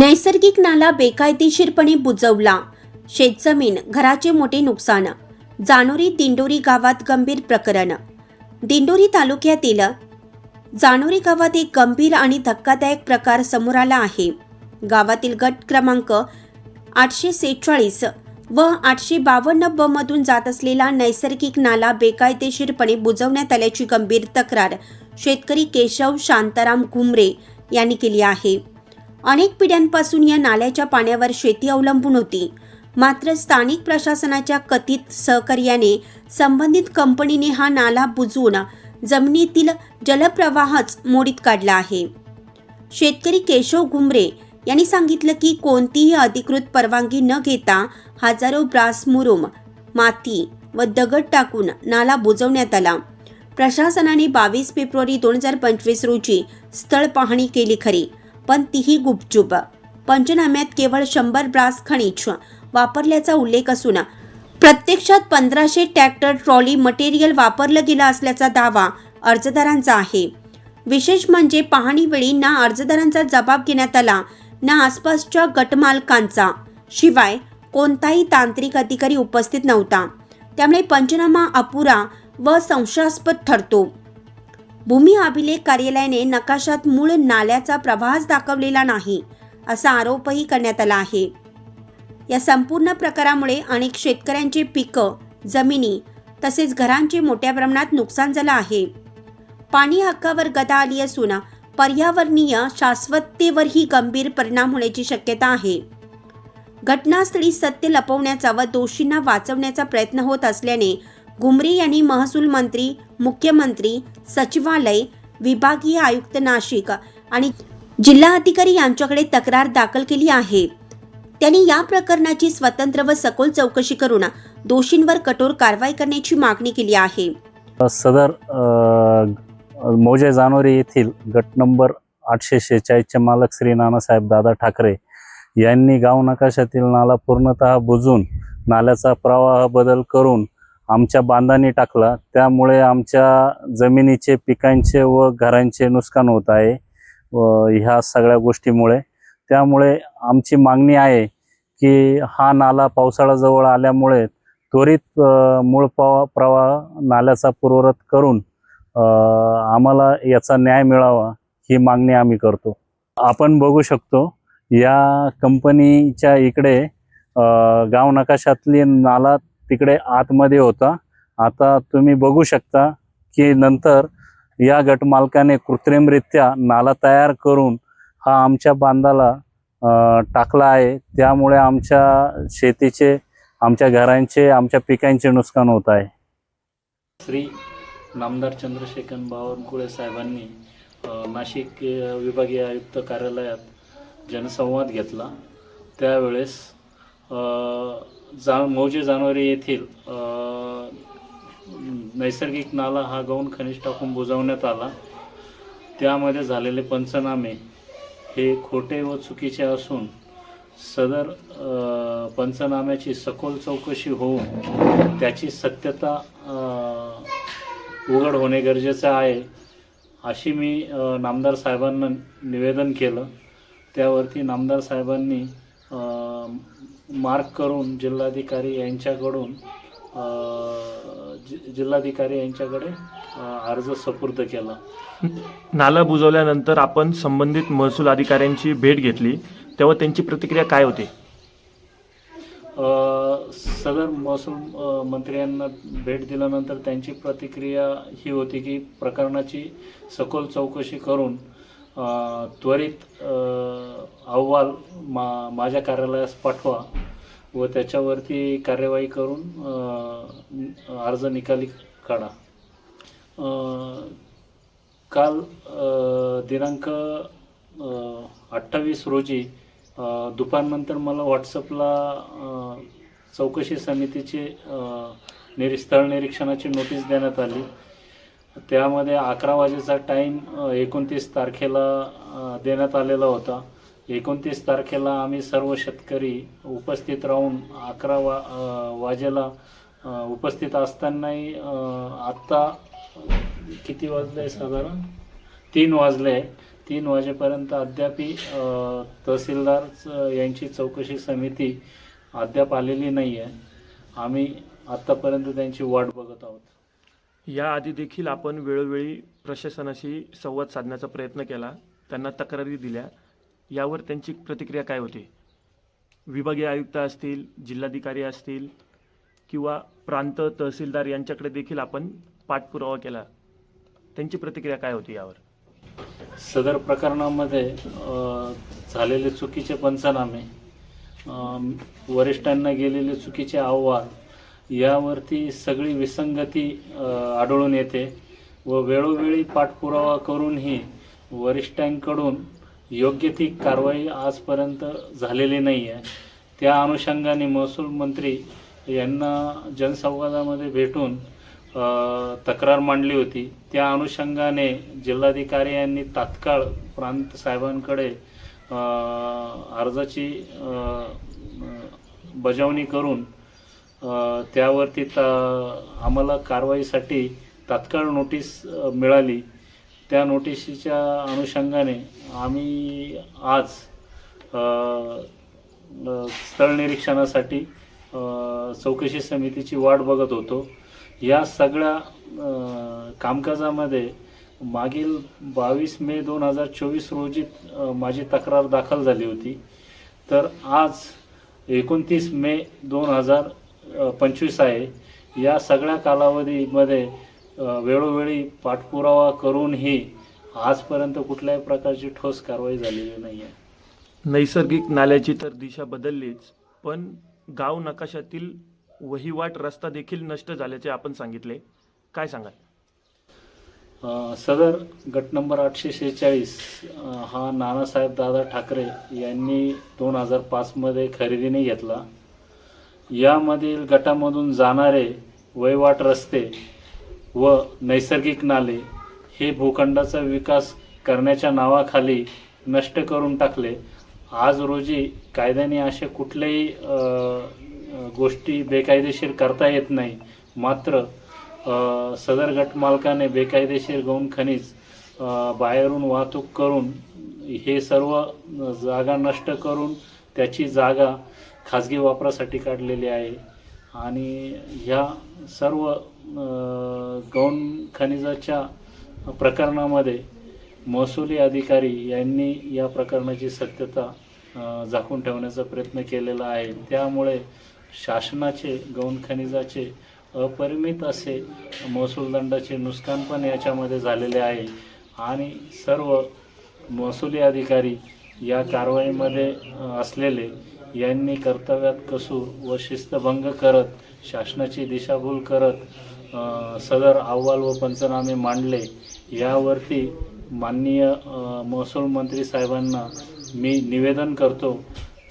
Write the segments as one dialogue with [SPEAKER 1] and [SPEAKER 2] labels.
[SPEAKER 1] नैसर्गिक नाला बेकायदेशीरपणे बुजवला. शेतजमीन घराचे मोठे नुकसान. जानोरी दिंडोरी गावात गंभीर प्रकरण. दिंडोरी तालुक्यातील जानोरी गावात एक गंभीर आणि धक्कादायक प्रकार समोर आला आहे. गावातील गट क्रमांक आठशे सेहेचाळीस व आठशे बावन्न ब मधून जात असलेला नैसर्गिक नाला बेकायदेशीरपणे बुजवण्यात आल्याची गंभीर तक्रार शेतकरी केशव शांताराम घुमरे यांनी केली आहे. अनेक पिढ्यांपासून या नाल्याच्या पाण्यावर शेती अवलंबून होती. मात्र स्थानिक प्रशासनाच्या कथित सहकार्याने संबंधित कंपनीने हा नाला बुजवून जमिनीतील जलप्रवाहच मोडीत काढला आहे. शेतकरी केशव घुमरे यांनी सांगितलं की कोणतीही अधिकृत परवानगी न घेता हजारो ब्रास मुरुम माती व दगड टाकून नाला बुजवण्यात आला. प्रशासनाने बावीस फेब्रुवारी दोन हजार पंचवीस रोजी स्थळ पाहणी केली खरी. पण तीही गुपचूप. पंचनाम्यात केवळ शंभर ब्रास खनिज वापरल्याचा उल्लेख असून प्रत्यक्षात पंधराशे ट्रॅक्टर ट्रॉली मटेरियल वापरलं गेलं असल्याचा दावा अर्जदारांचा आहे. विशेष म्हणजे पाहणीवेळी ना अर्जदारांचा जबाब घेण्यात आला ना आसपासच्या गटमालकांचा. शिवाय कोणताही तांत्रिक अधिकारी उपस्थित नव्हता. त्यामुळे पंचनामा अपुरा व संशयास्पद ठरतो. भूमी अभिलेख कार्यालयाने नकाशात मूळ नाल्याचा प्रवाहच दाखवलेला नाही असा आरोपही करण्यात आला आहे. या संपूर्ण प्रकारामुळे अनेक शेतकऱ्यांची पिकं जमिनी तसेच घरांचे मोठ्या प्रमाणात नुकसान झालं आहे. पाणी हक्कावर गदा आली असून पर्यावरणीय शाश्वततेवरही गंभीर परिणाम होण्याची शक्यता आहे. घटनास्थळी सत्य लपवण्याचा व दोषींना वाचवण्याचा प्रयत्न होत असल्याने घुमरे यांनी महसूल मंत्री मुख्यमंत्री सचिवालय विभागीय आयुक्त नाशिक आणि जिल्हा अधिकारी यांच्याकडे तक्रार दाखल केली आहे. त्यांनी या प्रकरणाची स्वतंत्र व सखोल चौकशी करून दोषींवर कठोर कारवाई करण्याची मागणी केली आहे.
[SPEAKER 2] सदर मोजे मौजे जानोरी येथील गट नंबर आठशे शेहेचाळीसचे मालक श्री नानासाहेब दादा ठाकरे यांनी गाव नकाशातील नाला पूर्णतः बुजून नाल्याचा प्रवाह बदल करून आमच्या बांधाने टाकला. त्यामुळे आमच्या जमिनीचे पिकांचे व घरांचे नुकसान होत आहे व ह्या सगळ्या गोष्टीमुळे. त्यामुळे आमची मागणी आहे की हा नाला पावसाळाजवळ आल्यामुळे त्वरित मूळ प्रवाह प्रवाह नाल्याचा पूर्वरत करून आम्हाला याचा न्याय मिळावा ही मागणी आम्ही करतो. आपण बघू शकतो या कंपनीच्या इकडे गाव नकाशातली नाला तिकडे आतमध्ये होता. आता तुम्ही बघू शकता की नंतर या गटमालकाने कृत्रिमरित्या नाला तयार करून हा आमच्या बांधाला टाकला आहे. त्यामुळे आमच्या शेतीचे आमच्या घरांचे आमच्या पिकांचे नुकसान होत आहे.
[SPEAKER 3] श्री नामदार चंद्रशेखर बावनकुळे साहेबांनी नाशिक विभागीय आयुक्त कार्यालयात जनसंवाद घेतला. त्यावेळेस जा मौजे जानवरी येथील नैसर्गिक नाला हा गौण खनिज टाकून बुजवण्यात आला. त्यामध्ये झालेले पंचनामे हे खोटे व चुकीचे असून सदर पंचनाम्याची सखोल चौकशी होऊन त्याची सत्यता उघड होणे गरजेचं आहे अशी मी नामदार साहेबांना निवेदन केलं. त्यावरती नामदार साहेबांनी मार्क करून जिल्हाधिकारी यांच्याकडून जि- जिल्हाधिकारी यांच्याकडे अर्ज सुपूर्द केला.
[SPEAKER 4] नाला बुजवल्यानंतर आपण संबंधित महसूल अधिकाऱ्यांची भेट घेतली. तेव्हा त्यांची प्रतिक्रिया काय होती?
[SPEAKER 3] सदर महसूल मंत्र्यांना भेट दिल्यानंतर त्यांची प्रतिक्रिया ही होती की प्रकरणाची सखोल चौकशी करून त्वरित अहवाल मा माझ्या कार्यालयास पाठवा व त्याच्यावरती कार्यवाही करून अर्ज निकाली काढा. काल दिनांक अठ्ठावीस रोजी दुपारनंतर मला व्हॉट्सअपला चौकशी समितीचे निरी स्थळ निरीक्षणाची नोटीस देण्यात आली. त्यामध्ये अकरा वाजेचा टाईम एकोणतीस तारखेला देण्यात आलेला होता. एकोणतीस तारखेला आम्ही सर्व शेतकरी उपस्थित राहून अकरा वा वाजेला उपस्थित असतानाही आत्ता किती वाजले साधारण? तीन वाजले. तीन वाजेपर्यंत अद्यापी तहसीलदार च- यांची चौकशी समिती अद्याप आलेली नाही आहे आम्ही आत्तापर्यंत त्यांची वाट बघत आहोत.
[SPEAKER 4] याआधी देखील आपण वेळोवेळी प्रशासनाशी संवाद साधण्याचा प्रयत्न केला. त्यांना तक्रारी दिल्या. यावर त्यांची प्रतिक्रिया काय होती? विभागीय आयुक्त असतील जिल्हाधिकारी असतील किंवा प्रांत तहसीलदार यांच्याकडे देखील आपण पाठपुरावा केला. त्यांची प्रतिक्रिया काय होती यावर?
[SPEAKER 3] सदर प्रकरणामध्ये झालेले चुकीचे पंचनामे वरिष्ठांना गेलेले चुकीचे अहवाल यावरती सगळी विसंगती आढळून येते व वेळोवेळी पाठपुरावा करूनही वरिष्ठांकडून योग्य ती कारवाई आजपर्यंत झालेली नाही आहे त्या अनुषंगाने महसूल मंत्री यांना जनसंवादामध्ये भेटून तक्रार मांडली होती. त्या अनुषंगाने जिल्हाधिकारी यांनी तात्काळ प्रांत साहेबांकडे अर्जाची बजावणी करून त्यावरती ता आम्हाला कारवाईसाठी तात्काळ नोटीस मिळाली. त्या नोटिशीच्या अनुषंगाने आम्ही आज स्थळ निरीक्षणासाठी चौकशी समितीची वाट बघत होतो. या सगळ्या कामकाजामध्ये मागील बावीस मे दोन हजार चोवीस रोजी माझी तक्रार दाखल झाली होती. तर आज एकोणतीस मे दोन हजार पंचवीस आहे. या सगळ्या कालावधीमध्ये वेळोवेळी पाठपुरावा करूनही आजपर्यंत कुठल्याही प्रकारची ठोस कारवाई झालेली नाही आहे
[SPEAKER 4] नैसर्गिक नाल्याची तर दिशा बदललीच पण गाव नकाशातील वहिवाट रस्ता देखील नष्ट झाल्याचे आपण सांगितले. काय सांगाल?
[SPEAKER 3] सदर गट नंबर आठशे शेहेचाळीस हा नानासाहेब दादा ठाकरे यांनी दोन हजार पाचमध्ये खरेदीने घेतला. यामधील गटामधून जाणारे वैवाट रस्ते व नैसर्गिक नाले हे भूखंडाचा विकास करण्याच्या नावाखाली नष्ट करून टाकले. आज रोजी कायद्याने असे कुठल्याही गोष्टी बेकायदेशीर करता येत नाही. मात्र सदर गट मालकाने बेकायदेशीर गौण खनिज बाहेरून वाहतूक करून हे सर्व जागा नष्ट करून त्याची जागा खाजगी वापरासाठी काढलेली आहे. आणि ह्या सर्व गौण खनिजाच्या प्रकरणामध्ये महसुली अधिकारी यांनी या प्रकरणाची सत्यता झाकून ठेवण्याचा प्रयत्न केलेला आहे. त्यामुळे शासनाचे गौण खनिजाचे अपरिमित असे महसूल दंडाचे नुकसान पण याच्यामध्ये झालेले आहे. आणि सर्व महसुली अधिकारी या कारवाईमध्ये असलेले यांनी कर्तव्यात कसूर व शिस्तभंग करत शासनाची दिशाभूल करत सदर अहवाल व पंचनामे मांडले. यावरती माननीय महसूल मंत्री साहेबांना मी निवेदन करतो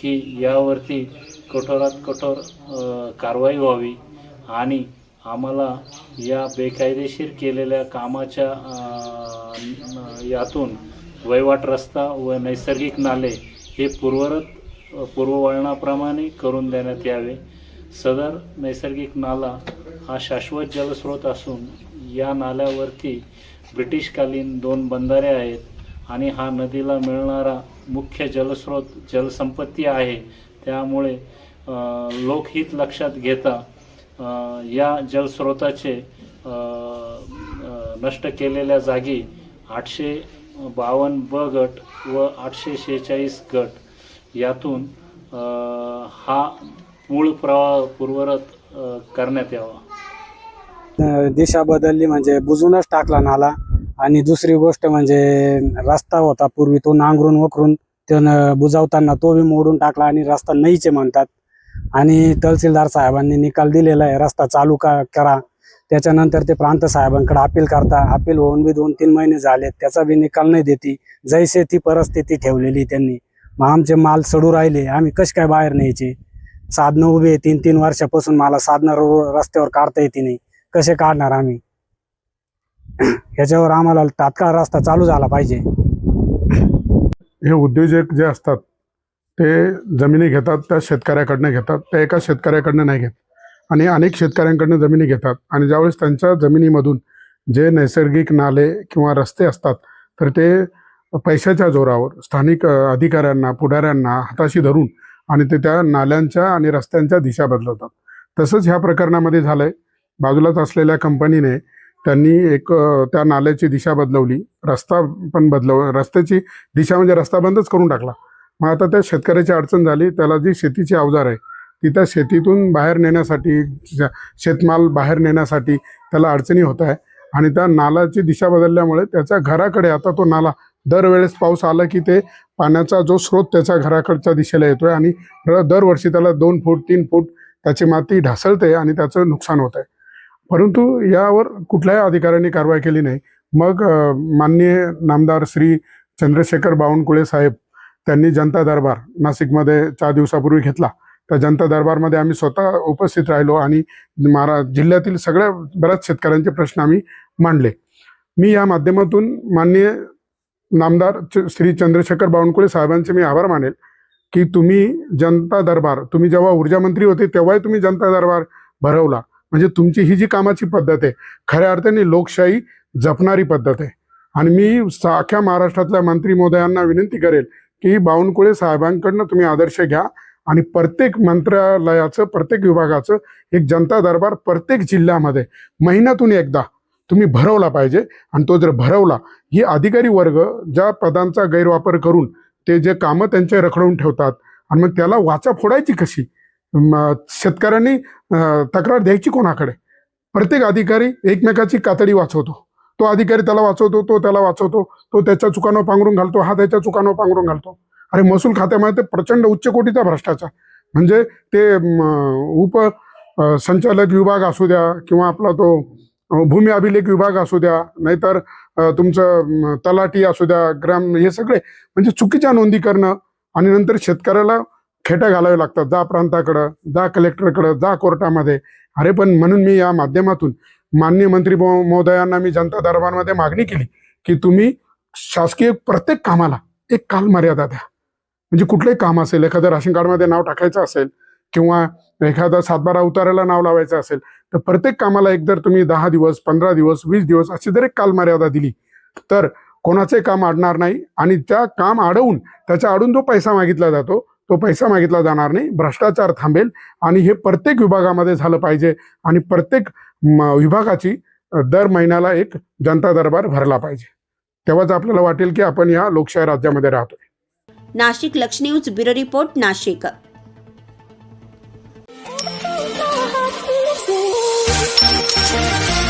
[SPEAKER 3] की यावरती कठोरात कठोर कारवाई व्हावी आणि आम्हाला या बेकायदेशीर केलेल्या कामाच्या यातून वैवाट रस्ता व नैसर्गिक नाले हे पूर्वरत पूर्ववळणाप्रमाणे करून देण्यात यावे. सदर नैसर्गिक नाला हा शाश्वत जलस्रोत असून या नाल्यावरती ब्रिटिशकालीन दोन बंधारे आहेत आणि हा नदीला मिळणारा मुख्य जलस्रोत जलसंपत्ती आहे. त्यामुळे लोकहित लक्षात घेता या जलस्रोताचे नष्ट केलेल्या जागी आठशे बावन्न ब गट व आठशे शेहेचाळीस गट यातून हा मूळ प्रवाह पूर्वरत करण्यात यावा.
[SPEAKER 5] दिशा बदलली म्हणजे बुजूनच टाकला नाला आणि दुसरी गोष्ट म्हणजे रस्ता होता पूर्वी तो नांगरून वखरून त्यानं बुजावताना तो बी मोडून टाकला आणि रस्ता नाहीचे म्हणतात. आणि तहसीलदार साहेबांनी निकाल दिलेला आहे रस्ता चालू का करा. त्याच्यानंतर ते प्रांत साहेबांकडे अपील करता अपील होऊन बी दोन तीन महिने झाले त्याचा बी निकाल नाही देती. जैसे ती परिस्थिती ठेवलेली त्यांनी. मग आमचे माल सडू राहिले. आम्ही कसे काय बाहेर न्यायचे? साधनं उभे आहे. तीन तीन वर्षापासून मला साधनं रस्त्यावर काढता येते नाही. कसे काढणार आम्ही? ह्याच्यावर आम्हाला तात्काळ रस्ता चालू झाला पाहिजे.
[SPEAKER 6] हे उद्योजक जे असतात ते जमिनी घेतात त्या शेतकऱ्याकडनं घेतात. त्या एका शेतकऱ्याकडनं नाही घेत. आणि अनेक शेतकऱ्यांकडनं जमिनी घेतात. आणि ज्यावेळेस त्यांच्या जमिनीमधून जे नैसर्गिक नाले किंवा रस्ते असतात तर ते पैशाच्या जोरावर स्थानिक अधिकाऱ्यांना पुढाऱ्यांना हाताशी धरून आणि ते त्या नाल्यांच्या आणि रस्त्यांच्या दिशा बदलवतात. तसंच ह्या प्रकरणामध्ये झालंय. बाजूलाच असलेल्या कंपनीने त्यांनी एक त्या नाल्याची दिशा बदलवली. रस्ता पण बदलव रस्त्याची दिशा म्हणजे रस्ता बंदच करून टाकला. मग आता त्या शेतकऱ्याची अडचण झाली. त्याला जी शेतीची अवजार आहे ती त्या शेतीतून बाहेर नेण्यासाठी शेतमाल बाहेर नेण्यासाठी त्याला अडचणी होत आहे. आणि त्या नालाची दिशा बदलल्यामुळे त्याच्या घराकडे आता तो नाला दरवेळेस पाऊस आला की ते पाण्याचा जो स्रोत त्याच्या घराकडच्या दिशेला येतोय आणि दरवर्षी त्याला दोन फूट तीन फूट त्याची माती ढासळते आणि त्याचं नुकसान होत आहे परंतु यावर कुठल्याही अधिकाऱ्यांनी कारवाई केली नाही. मग माननीय नामदार श्री चंद्रशेखर बावनकुळे साहेब त्यांनी जनता दरबार नाशिकमध्ये चार दिवसापूर्वी घेतला. त्या जनता दरबारमध्ये आम्ही स्वतः उपस्थित राहिलो आणि महारा जिल्ह्यातील सगळ्या बऱ्याच शेतकऱ्यांचे प्रश्न आम्ही मांडले. मी या माध्यमातून माननीय नामदार च- श्री चंद्रशेखर बावनकुळे साहेबांचे मी आभार मानेल की तुम्ही जनता दरबार तुम्ही जेव्हा ऊर्जा मंत्री होते तेव्हाही तुम्ही जनता दरबार भरवला. म्हणजे तुमची ही जी कामाची पद्धत आहे खऱ्या अर्थाने लोकशाही जपणारी पद्धत आहे. आणि मी साख्या महाराष्ट्रातल्या मंत्री महोदयांना विनंती करेल की बावनकुळे साहेबांकडनं तुम्ही आदर्श घ्या आणि प्रत्येक मंत्रालयाचं प्रत्येक विभागाचं एक जनता दरबार प्रत्येक जिल्ह्यामध्ये महिन्यातून एकदा तुम्ही भरवला पाहिजे. आणि तो जर भरवला ही अधिकारी वर्ग ज्या पदांचा गैरवापर करून ते जे कामं त्यांचे रखडवून ठेवतात आणि मग त्याला वाचा फोडायची कशी? शेतकऱ्यांनी तक्रार द्यायची कोणाकडे? प्रत्येक अधिकारी एकमेकाची कातडी वाचवतो. तो अधिकारी त्याला वाचवतो तो त्याला वाचवतो तो त्याच्या चुकानं पांघरून घालतो हा त्याच्या चुकानं पांघरून घालतो. अरे महसूल खात्यामध्ये ते प्रचंड उच्च कोटीचा भ्रष्टाचार. म्हणजे ते उप संचालक विभाग असू द्या किंवा आपला तो भूमी अभिलेख विभाग असू द्या नाहीतर तुमचं तलाटी तलाठी असू द्या ग्राम हे सगळे म्हणजे चुकीच्या नोंदी करणं आणि नंतर शेतकऱ्याला खेट्या घालावे लागतात जा प्रांताकडं जा कलेक्टरकडं जा कोर्टामध्ये. अरे पण म्हणून मी या माध्यमातून माननीय मंत्री महोदयांना मी जनता दरबारमध्ये मागणी केली की तुम्ही शासकीय प्रत्येक कामाला एक कालमर्यादा द्या. म्हणजे कुठलंही काम असेल एखादं राशन कार्डमध्ये नाव टाकायचं असेल किंवा एखादा सातबारा उतारायला नाव लावायचं असेल तर प्रत्येक कामाला एक जर तुम्ही दहा दिवस पंधरा दिवस वीस दिवस अशी जर एक कालमर्यादा दिली तर कोणाचे काम अडणार नाही आणि त्या काम अडवून त्याच्या अडून जो पैसा मागितला जातो तो पैसा मागितला जाणार नाही भ्रष्टाचार थांबेल आणि हे प्रत्येक विभागामध्ये झालं पाहिजे आणि प्रत्येक विभागाची दर महिन्याला एक जनता दरबार भरला पाहिजे. तेव्हाच आपल्याला वाटेल की आपण या लोकशाही राज्यामध्ये राहतोय.
[SPEAKER 1] नाशिक लक्ष news bureau report Nashik.
[SPEAKER 7] Thank you.